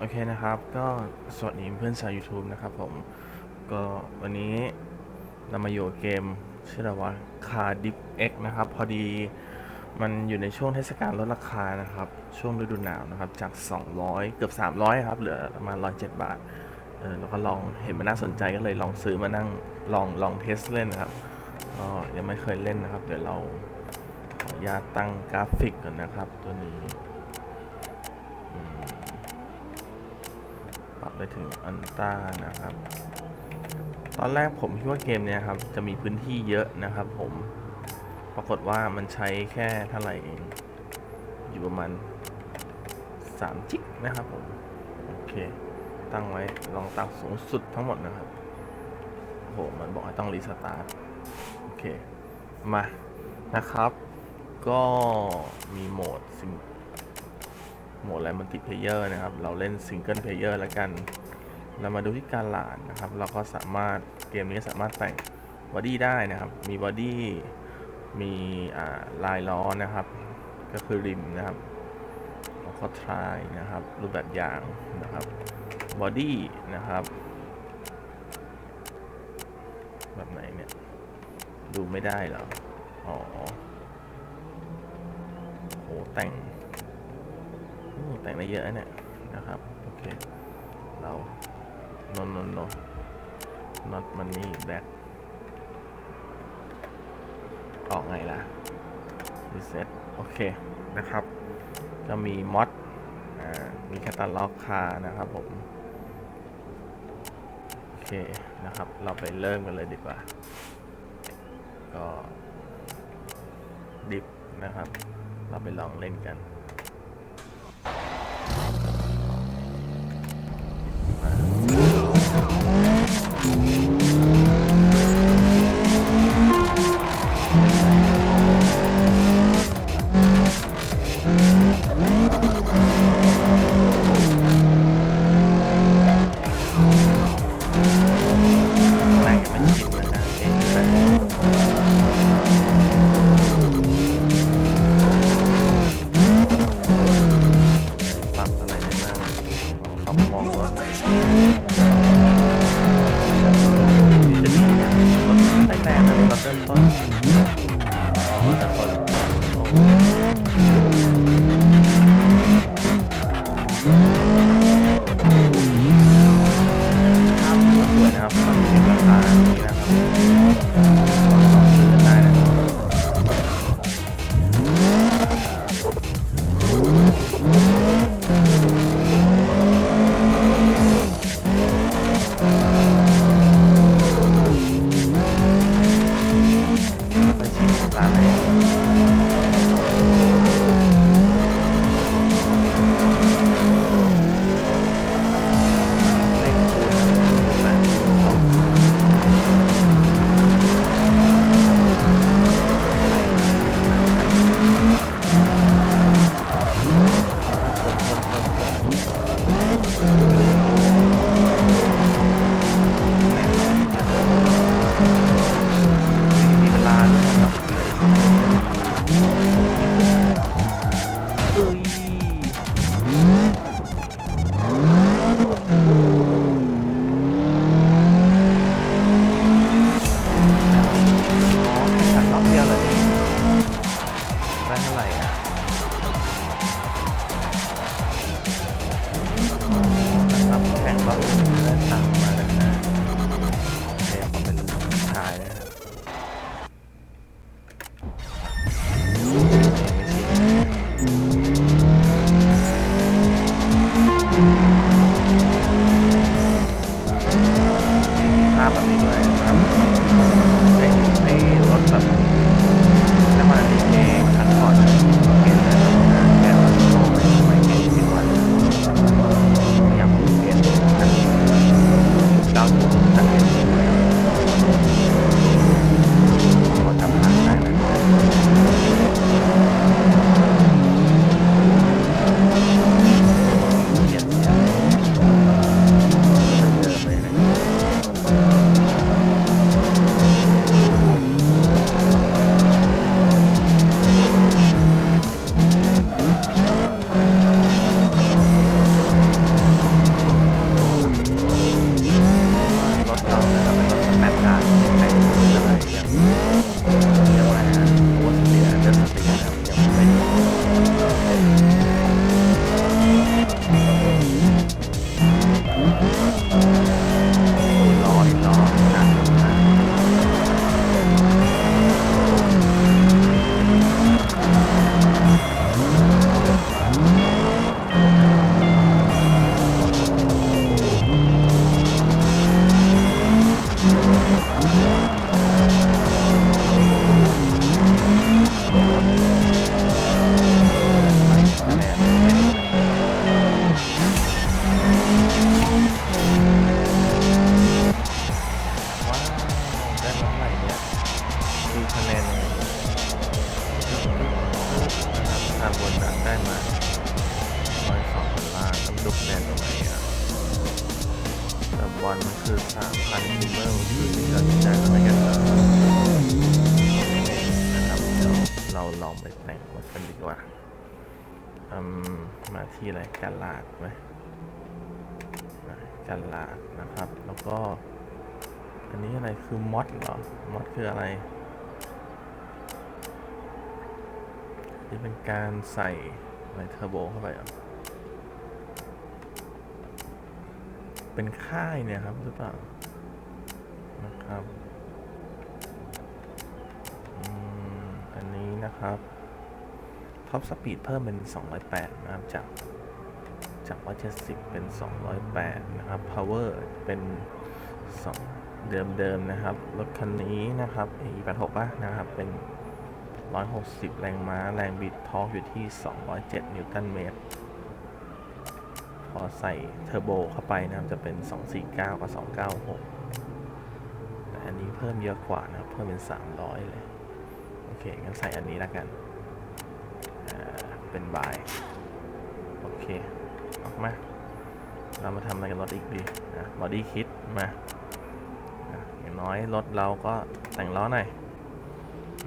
โอเคนะครับ ก็สวัสดีเพื่อนชาว YouTube นะครับผม ก็วันนี้เรามาอยู่เกมชื่ออะไรว่าคาดิฟเอ็กนะครับ พอดีมันอยู่ในช่วงเทศกาลลดราคานะครับ ช่วงฤดูหนาวนะครับ จาก 200 เกือบ 300 ครับ เหลือประมาณ 107 บาท เออแล้วก็ลองเห็นมันน่าสนใจก็เลยลองซื้อมานั่งลองลองเทสเล่นนะครับก็ยังไม่เคยเล่นนะครับ เดี๋ยวเราขออนุญาตตั้งกราฟิกก่อนนะครับ ตัวนี้อืมปรับ ไปถึงอันต้านะครับ ตอนแรกผมคิดว่าเกมเนี้ยครับ จะมีพื้นที่เยอะนะครับผมปรากฏว่ามันใช้แค่เท่าไหร่เอง อยู่ประมาณ3จิกนะครับผม โอเค ตั้งไว้ลองตั้งสูงสุดทั้งหมดนะครับโอ้โหมันบอกให้ต้องรีสตาร์ทโอเค มานะครับ ก็มีโหมดซิง โหมดอะไรมัลติเพเยอร์นะครับ เราเล่นซิงเกิลเพเยอร์แล้วกัน เรามาดูที่การหลานนะครับ เราก็สามารถเกมนี้สามารถแต่งบอดี้ได้นะครับ มีบอดี้มีลายล้อนะครับ ก็คือริมนะครับแล้วก็ทรายนะครับ รูปแบบยางนะครับบอดี้นะครับ แบบไหนเนี่ย ดูไม่ได้เหรอ อ๋อโหแต่ง แต่งได้เยอะนะเนี่ยนะครับโอเคเรานนนนน not money back ออกไงล่ะ reset โอเคนะครับก็มีมอดมีแคตตาล็อกคานะครับผม โอเคนะครับ เราไปเริ่มกันเลยดีกว่า ก็ดิฟนะครับ เราไปลองเล่นกัน นะค แล้วก็ อันนี้อะไรคือมอดเหรอมอดคืออะไรนี่เป็นการใส่อะไรเทอร์โบเข้าไปเหรอเป็นค่ายเนี่ยครับหรือเปล่านะครับอันนี้นะครับท็อปสปีดเพิ่มเป็น 208 นะครับจาก จาก 170 เป็น 208 นะครับ power เป็น 2 เดิมๆนะครับ รถคันนี้นะครับ E86 ป่ะนะครับ เป็น 160 แรงม้า แรงบิดทอร์กอยู่ที่ 207 นิวตันเมตร พอใส่เทอร์โบเข้าไปนะครับ จะเป็น 249 กับ 296 แต่อันนี้เพิ่มเยอะกว่านะครับ เพิ่มเป็น 300 เลย โอเค งั้นใส่อันนี้แล้วกัน เป็นบาย โอเค มาเรามาทำอะไรกันรถอีกดีนะบอดี้คิดมาอะอย่างน้อยรถเราก็แต่งล้อหน่อย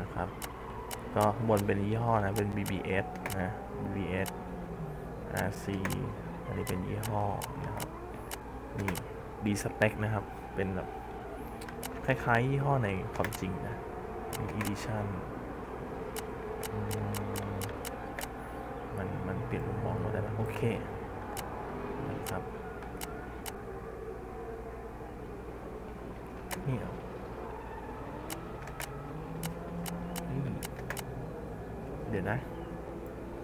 นะครับ ก็ข้างบนเป็นยี่ห้อนะ เป็น BBS นะ BBS RC อันนี้เป็นยี่ห้อนะครับนี่ D spec นะครับ เป็นแบบคล้ายๆยี่ห้อในความจริงนะมี edition อืมมัน มันเปลี่ยนมุมมองเราได้ไหมโอเค ครับนี่เอาเดี๋ยวนะ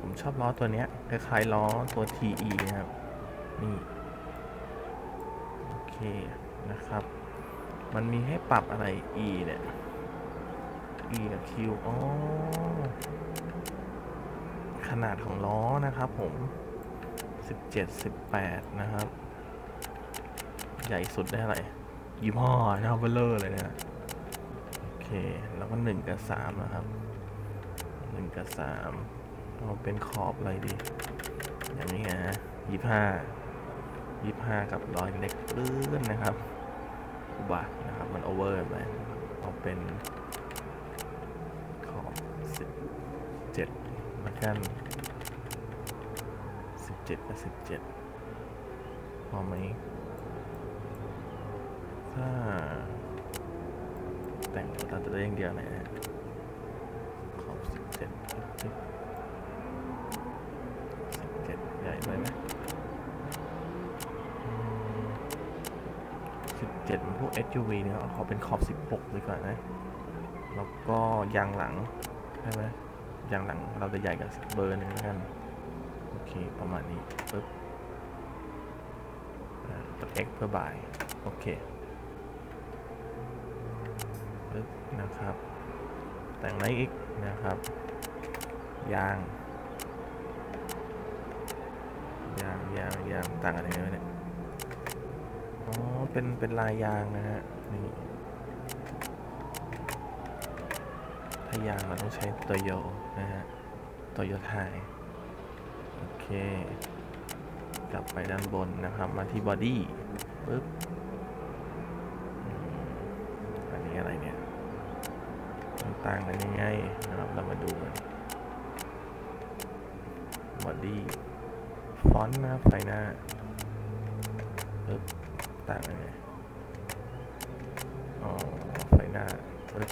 ผมชอบล้อตัวเนี้ยคล้ายๆล้อตัว TE นะครับ นี่ โอเคนะครับ มันมีให้ปรับอะไร E เนี่ย E กับ Q อ๋อขนาดของล้อนะครับผม 17 18นะครับ ใหญ่สุดได้อะไรยี่ห้อนะเบลเลอร์เลยนะโอเค แล้วก็1กับ3นะครับ1กับ3เอาเป็นขอบอะไรดี อย่างนี้นะยี่ห้ายี่ห้ากับรอยเล็กเลื่อนนะครับอุบาทนะครับ มันโอเวอร์ไปเอาเป็นขอบสิบเจ็ดละกัน เจ็ดกับสิบเจ็ดพอไหมถ้า แต่งเราจะได้อย่างเดียวนะฮะขอบสิบเจ็ดสิบเจ็ดใหญ่ไปไหมสิบเจ็ดพวก SUV เนี่ยขอเป็นขอบสิบหกดีกว่านะ แล้วก็ยางหลัง ใช่ไหมยางหลังเราจะใหญ่กับเบอร์หนึ่งแล้วกัน เคประมาณนี้ปึ๊บอ่ากด X เพื่อบ่าย โอเคปึ๊บนะครับ แต่งอะไรอีกนะครับ ยาง ยางยางยางต่างกันยังไงเนี่ย อ๋อ เป็น เป็นลายยางนะฮะ นี่ถ้ายางเราต้องใช้โตโยนะฮะโตโยไทย เค กลับไปด้านบนนะครับ มาที่บอดี้ปึ๊บ อันนี้อะไรเนี่ย ต่างกันยังไงนะครับ เรามาดูกันบอดี้ ฟอนต์นะครับไฟหน้าปึ๊บ ต่างกันยังไงอ๋อ ไฟหน้าปึ๊บ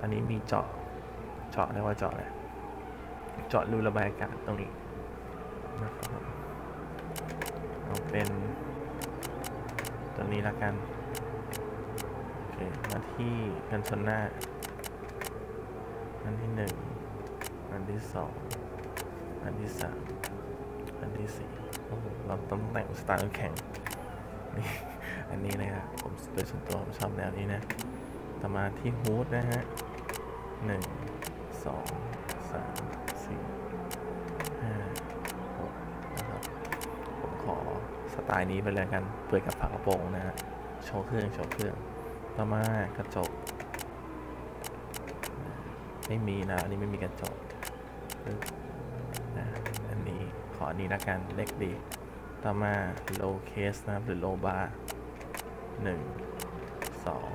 อันนี้มีเจาะ เจาะเรียกว่าเจาะอะไร เจาะรูระบายอากาศตรงนี้นะครับเอาเป็นตัวนี้ละกัน โอเค มาที่กันชนหน้า อันที่หนึ่ง อันที่สอง อันที่สามอันที่สี่โอ้โหเราต้องแต่งสไตล์แข่งนี่อันนี้นะครับผมโดยส่วนตัวผมชอบแนวนี้นะ ต่อมาที่ฮูดนะฮะหนึ่งสองสาม สี่ ห้า หกนะครับ ผมขอส ไตล์นี้ไปเลยกัน เปิดกับฝากระโปรงนะฮะ โชว์เครื่อง โชว์เครื่องต่อมากระจก ไม่มีนะ อันนี้ไม่มีกระจกนะอันนี้ขออันนี้ละกัน เล็กดี ต่อมา low case นะครับ หรือ low bar หนึ่ง สอง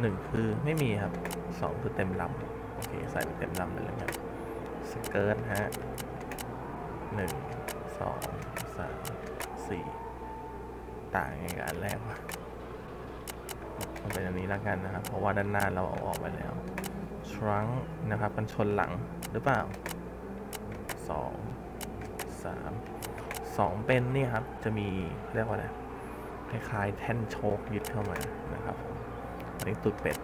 หนึ่งคือไม่มีครับ สองคือเต็มลำ โอเค ใส่ไปเต็มลำเลยแล้วกันสเกิร์ตฮะหนึ่ง สอง สาม สี่ต่างยังไงกับอันแรกวะเอาเป็นอันนี้แล้วกันนะครับ เพราะว่าด้านหน้าเราเอาออกไปแล้ว trunk นะครับกันชนหลังหรือเปล่าสองสามสองเป็นนี่ครับ จะมีเรียกว่าอะไรคล้ายๆแท่นโชคยึดเข้ามานะครับอันนี้ตุดเป็ด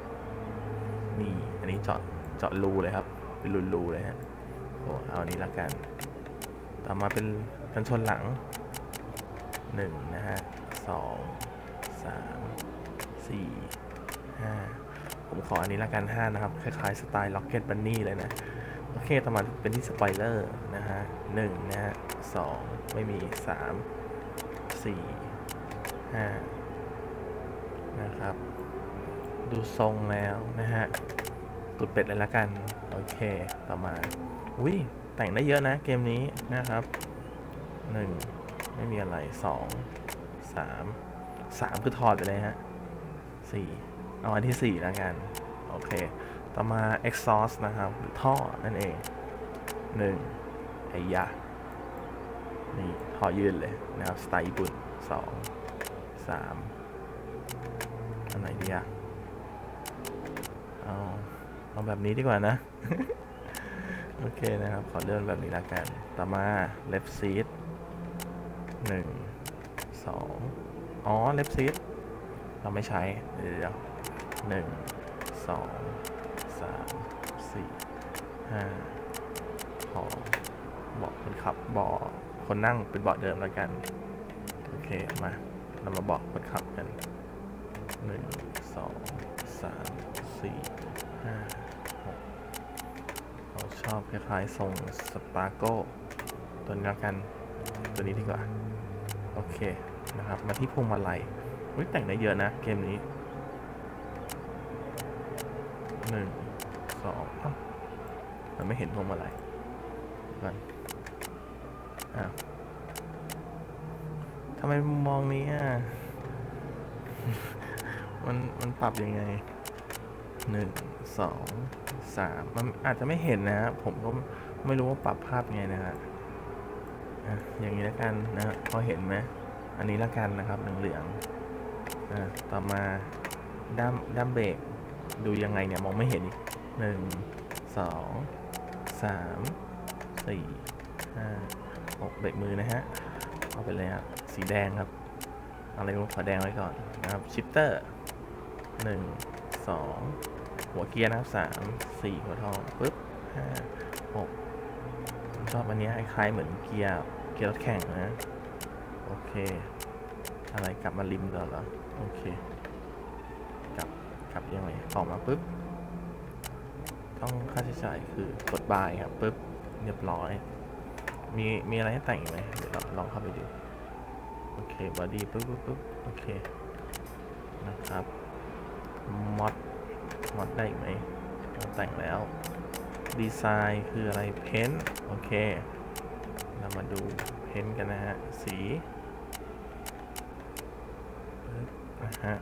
นี่อันนี้เจาะเจาะรูเลยครับเป็นรูๆเลยฮะโอ้เอาอันนี้ละกัน ต่อมาเป็นกันชนหลัง หนึ่งนะฮะสองสามสี่ห้าผมขออันนี้ละกันห้านะครับ คล้ายๆสไตล์ล็อกเก็ตบันนี่เลยนะ โอเคต่อมาเป็นที่สปอยเลอร์นะฮะหนึ่งนะฮะสองไม่มีสามสี่ห้านะครับ ดูทรงแล้วนะฮะตุดเป็ดเลยละกัน โอเคต่อมาอุ้ยแต่งได้เยอะนะเกมนี้นะครับหนึ่ง ไม่มีอะไรสองสามสามคือถอดไปเลยฮะสี่เอาอันที่สี่แล้วกัน โอเค ต่อมา exhaust นะครับ หรือท่อนั่นเองหนึ่งไอ้ยะนี่ท่อยืนเลยนะครับ สไตล์ญี่ปุ่นสองสามอันไหนดีอะเอาเอาแบบนี้ดีกว่านะ โอเคนะครับ ขอเลื่อนแบบนี้ละกัน ต่อมา left seat หนึ่งสองอ๋อ left seat เราไม่ใช้เดี๋ยวหนึ่งสองสามสี่ห้าพอเบาะคนขับเบาะคนนั่งเป็นเบาะเดิมแล้วกัน โอเค มา เรามาเบาะคนขับกันหนึ่งสองสามสี่ห้าหกเราชอบคล้ายๆทรงสปาโก้ตัวนี้แล้วกัน ตัวนี้ดีกว่า โอเคนะครับ มาที่พวงมาลัยอุ๊ยแต่งได้เยอะนะเกมนี้หนึ่งสองอ้ามันไม่เห็นพวงมาลัยกันอ้าวทำไมมองนี้อะ มันมันปรับยังไงหนึ่งสองสามมันอาจจะไม่เห็นนะฮะผมก็ไม่รู้ว่าปรับภาพไงนะฮะ อะอย่างนี้แล้วกันนะพอเห็นไหมอันนี้แล้วกันนะครับเหลืองๆอะต่อมาด้ามด้ามเบรกดูยังไงเนี่ยมองไม่เห็นอีกหนึ่งสองสามสี่ห้าหกเบรกมือนะฮะเอาไปเลยครับสีแดงครับเอาอะไรขอแดงไว้ก่อนนะครับชิปเตอร์หนึ่งสองหัวเกียร์นะครับสามสี่หัวทองปึ๊บห้าหก ชอบอันนี้คล้ายๆเหมือนเกียร์เกียร์รถแข่งนะ โอเค อะไรกลับมาริมก่อนเหรอ โอเค กลับกลับยังไงออกมาปุ๊บ ต้องค่าใช้จ่ายคือกดบายครับปุ๊บเรียบร้อย มีมีอะไรให้แต่งไหมเดี๋ยวเราลองเข้าไปดู โอเคบอดี้ปุ๊บปุ๊บปุ๊บโอเค นะครับมอดมอดได้ไหมเราแต่งแล้ว ดีไซน์คืออะไรเพ้นโอเค เรามาดูเพ้นกันนะฮะ สีนะฮะ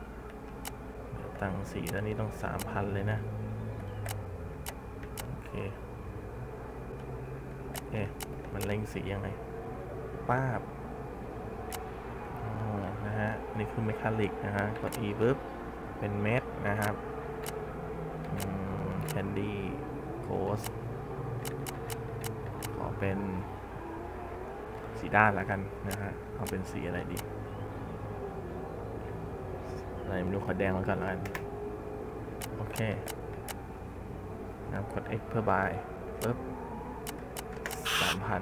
ตังสีแล้วนี้ต้องสามพันเลยนะ โอเคโอเคมันเล็งสียังไงป้าบนะฮะนี่คือเมคานิกนะฮะ กด E ปุ๊บเป็นเม็ดนะครับแคนดี้ โกสขอเป็นสีด้านแล้วกันนะฮะ เอาเป็นสีอะไรดีอะไรไม่รู้ขอแดงแล้วกันแล้วกัน โอเคนะครับกด X เพื่อบายปึ๊บสามพัน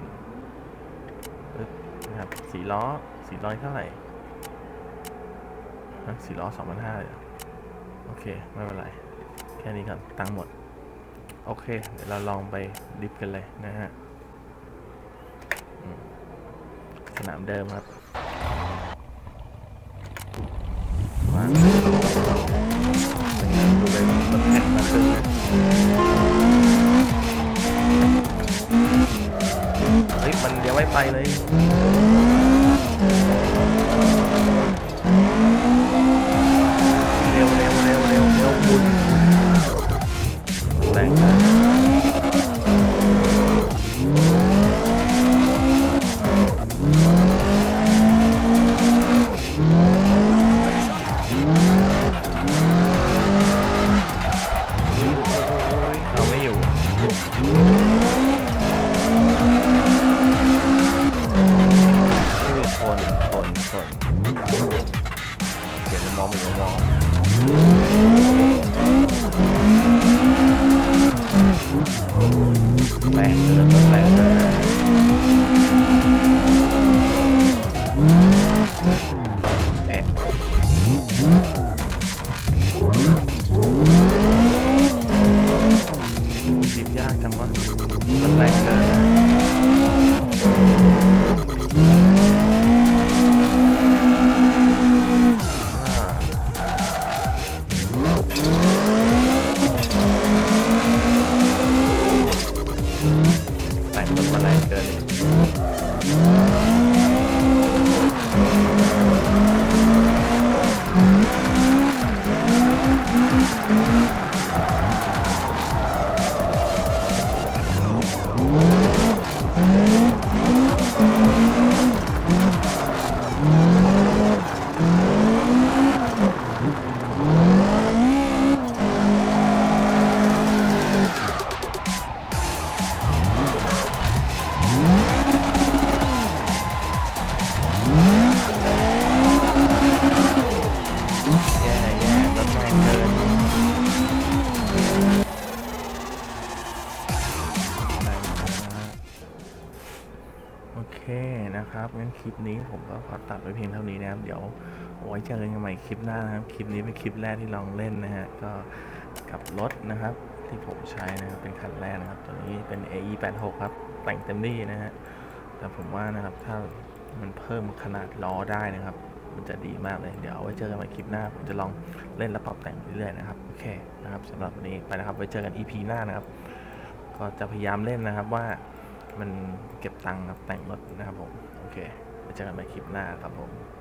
ปึ๊บนะครับสีล้อสีล้อเท่าไหร่ฮะสีล้อสองพันห้าเลยโอเค ไม่เป็นไร แค่นี้ก่อนตังหมด โอเค เดี๋ยวเราลองไปดิฟกันเลยนะฮะ สนามเดิมครับมาดูเลยรถแข่งมาครึ่งเฮ้ย มันเลี้ยวไม่ไปเลย งั้นคลิปนี้ผมก็ขอตัดไว้เพียงเท่านี้นะครับ เดี๋ยวไว้เจอกันใหม่คลิปหน้านะครับ คลิปนี้เป็นคลิปแรกที่ลองเล่นนะฮะ ก็กับรถนะครับ ที่ผมใช้นะครับ เป็นคันแรกนะครับ ตัวนี้เป็น AE86 ครับ แต่งเต็มที่นะฮะ แต่ผมว่านะครับ ถ้ามันเพิ่มขนาดล้อได้นะครับ มันจะดีมากเลย เดี๋ยวไว้เจอกันใหม่คลิปหน้า ผมจะลองเล่นและปรับแต่งเรื่อยๆนะครับ โอเคนะครับสำหรับวันนี้ไปนะครับ ไว้เจอกัน EP หน้านะครับ ก็จะพยายามเล่นนะครับว่ามันเก็บตังค์ครับแต่งรถนะครับผม เคไว้เจอกันใหม่คลิปหน้าครับผม